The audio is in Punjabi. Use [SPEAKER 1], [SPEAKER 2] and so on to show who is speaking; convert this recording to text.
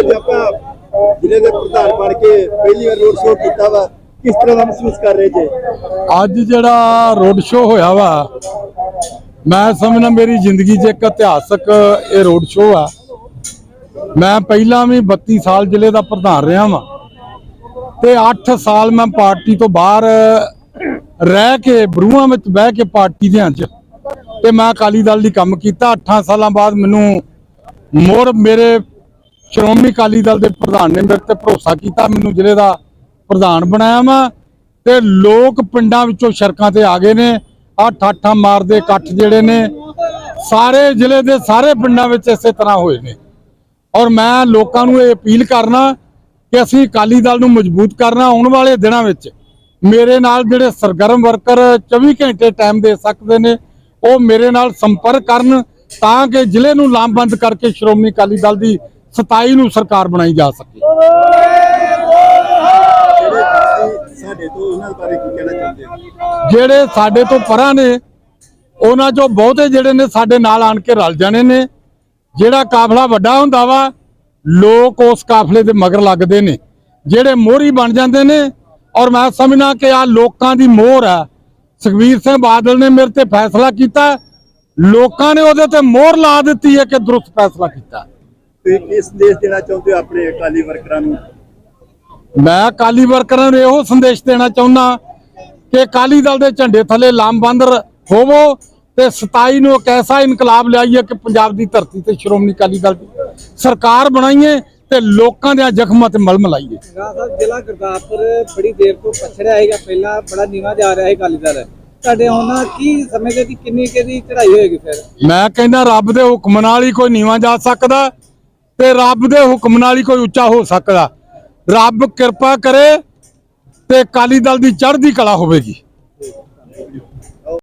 [SPEAKER 1] ਅੱਜ ਆਪਾਂ ਜ਼ਿਲ੍ਹੇ ਦੇ ਪ੍ਰਧਾਨ ਬਣ ਕੇ ਪਹਿਲੀ ਵਾਰ ਰੋਡ ਸ਼ੋਅ ਕੀਤਾ ਵਾ। ਕਿਸ ਤਰ੍ਹਾਂ ਦਾ ਮਹਿਸੂਸ ਕਰ ਰਹੇ ਜੇ?
[SPEAKER 2] ਅੱਜ ਜਿਹੜਾ ਰੋਡ ਸ਼ੋਅ ਹੋਇਆ ਵਾ, ਮੈਂ ਸਮਝਣਾ ਮੇਰੀ ਜ਼ਿੰਦਗੀ 'ਚ ਇੱਕ ਇਤਿਹਾਸਕ ਇਹ ਰੋਡ ਸ਼ੋਅ ਆ। ਮੈਂ ਪਹਿਲਾਂ ਵੀ 32 ਸਾਲ ਜ਼ਿਲ੍ਹੇ ਦਾ ਪ੍ਰਧਾਨ ਰਿਹਾ ਵਾਂ ਤੇ 8 ਸਾਲ ਮੈਂ ਪਾਰਟੀ ਤੋਂ ਬਾਹਰ ਰਹਿ ਕੇ, ਬਰੂਹਾਂ ਵਿੱਚ ਬਹਿ ਕੇ ਪਾਰਟੀ ਦੇ ਚ ਤੇ ਮੈਂ ਅਕਾਲੀ ਦਲ ਦੀ ਕੰਮ ਕੀਤਾ। 8 ਸਾਲਾਂ ਬਾਅਦ ਮੈਨੂੰ ਮੋਰ ਮੇਰੇ ਸ਼੍ਰੋਮਣੀ ਅਕਾਲੀ ਦਲ ਦੇ ਪ੍ਰਧਾਨ ਨੇ ਮੇਰੇ ਤੇ ਭਰੋਸਾ ਕੀਤਾ, ਮੈਨੂੰ ਜ਼ਿਲ੍ਹੇ ਦਾ ਪ੍ਰਧਾਨ ਬਣਾਇਆ ਵਾ ਤੇ ਲੋਕ ਪਿੰਡਾਂ ਵਿੱਚੋਂ ਸੜਕਾਂ ਤੇ ਆ ਗਏ ਨੇ, ਆਹ ਠਾਠਾਂ ਮਾਰਦੇ ਇਕੱਠ ਜਿਹੜੇ ਨੇ, ਸਾਰੇ ਜ਼ਿਲ੍ਹੇ ਦੇ ਸਾਰੇ ਪਿੰਡਾਂ ਵਿੱਚ ਇਸੇ ਤਰ੍ਹਾਂ ਹੋਏ ਨੇ। ਔਰ ਮੈਂ ਲੋਕਾਂ ਨੂੰ ਇਹ ਅਪੀਲ ਕਰਨਾ ਕਿ ਅਸੀਂ ਅਕਾਲੀ ਦਲ ਨੂੰ ਮਜ਼ਬੂਤ ਕਰਨਾ ਆਉਣ ਵਾਲੇ ਦਿਨਾਂ ਵਿੱਚ। ਮੇਰੇ ਨਾਲ ਜਿਹੜੇ ਸਰਗਰਮ ਵਰਕਰ 24 ਘੰਟੇ ਟਾਈਮ ਦੇ ਸਕਦੇ ਨੇ, ਉਹ ਮੇਰੇ ਨਾਲ ਸੰਪਰਕ ਕਰਨ ਤਾਂ ਕਿ ਜ਼ਿਲ੍ਹੇ ਨੂੰ ਲਾਮਬੰਦ ਕਰਕੇ ਸ਼੍ਰੋਮਣੀ ਅਕਾਲੀ ਦਲ ਦੀ 27 ਨੂੰ ਸਰਕਾਰ ਬਣਾਈ ਜਾ ਸਕੇ।
[SPEAKER 1] ਜਿਹੜੇ ਸਾਡੇ ਤੋਂ ਹੋ
[SPEAKER 2] ਪਰਾਂ ਨੇ ਉਹਨਾਂ ਚੋਂ ਬਹੁਤੇ ਜਿਹੜੇ ਨੇ ਸਾਡੇ ਨਾਲ ਆਣ ਕੇ ਰਲ ਜਾਣੇ ਨੇ। ਜਿਹੜਾ ਕਾਫਲਾ ਵੱਡਾ ਹੁੰਦਾ ਵਾ ਲੋਕ ਉਸ ਕਾਫਲੇ ਦੇ ਮਗਰ ਲੱਗਦੇ ਨੇ। ਜਿਹੜੇ ਮੋਹਰੀ ਬਣ ਜਾਂਦੇ ਨੇ ਔਰ ਮੈਂ ਸਮਝਣਾ ਕਿ ਆ ਲੋਕਾਂ ਦੀ ਮੋਹਰ ਆ। ਸੁਖਬੀਰ ਸਿੰਘ ਬਾਦਲ ਨੇ ਮੇਰੇ ਤੇ ਫੈਸਲਾ ਕੀਤਾ। ਲੋਕਾਂ ਨੇ ਉਹਦੇ ਤੇ ਮੋਹਰ ਲਾ ਦਿੱਤੀ ਹੈ ਕਿ ਦਰੁਸਤ ਫੈਸਲਾ ਕੀਤਾ।
[SPEAKER 1] ਤੁਸੀਂ ਕੀ ਸੰਦੇਸ਼ ਦੇਣਾ ਚਾਹੁੰਦੇ ਹੋ ਆਪਣੇ ਅਕਾਲੀ ਵਰਕਰਾਂ ਨੂੰ?
[SPEAKER 2] ਮੈਂ ਅਕਾਲੀ ਵਰਕਰਾਂ ਨੂੰ ਇਹੋ ਸੰਦੇਸ਼ ਦੇਣਾ ਚਾਹੁੰਦਾ ਕਿ ਅਕਾਲੀ ਦਲ ਦੇ ਝੰਡੇ ਥੱਲੇ ਲਾਮਬੰਦ ਹੋਵੋ ਤੇ 27 ਨੂੰ ਇੱਕ ਐਸਾ ਇਨਕਲਾਬ ਲਿਆਈਏ ਕਿ ਪੰਜਾਬ ਦੀ ਧਰਤੀ ਤੇ ਸ਼੍ਰੋਮਣੀ ਅਕਾਲੀ ਦਲ ਦੀ ਸਰਕਾਰ ਬਣਾਈਏ ਤੇ ਲੋਕਾਂ ਦੇ ਜ਼ਖਮਾਂ ਤੇ ਮਲਮ ਲਾਈਏ।
[SPEAKER 3] ਜ਼ਿਲ੍ਹਾ ਗੁਰਦਾਸਪੁਰ ਬੜੀ ਦੇਰ ਤੋਂ ਪਛੜਿਆ ਹੈਗਾ। ਪਹਿਲਾਂ ਬੜਾ ਨੀਵਾ ਜਾ ਰਿਹਾ ਹੈ ਅਕਾਲੀ ਦਲ। ਤੁਹਾਡੇ ਹੁਣ ਕੀ ਸਮਝਦੇ ਕਿ ਕਿੰਨੀ ਕਿਹਦੀ ਚੜਾਈ ਹੋਏਗੀ ਫਿਰ?
[SPEAKER 2] ਮੈਂ ਕਹਿੰਦਾ ਰੱਬ ਦੇ ਹੁਕਮ ਨਾਲ ਹੀ ਕੋਈ ਨੀਵਾਂ ਜਾ ਸਕਦਾ। ਤੇ ਰੱਬ ਦੇ ਹੁਕਮ ਨਾਲ ਹੀ ਕੋਈ ਉੱਚਾ ਹੋ ਸਕਦਾ। ਰੱਬ ਕਿਰਪਾ ਕਰੇ ਤੇ ਅਕਾਲੀ ਦਲ ਦੀ ਚੜ੍ਹਦੀ ਕਲਾ ਹੋਵੇਗੀ।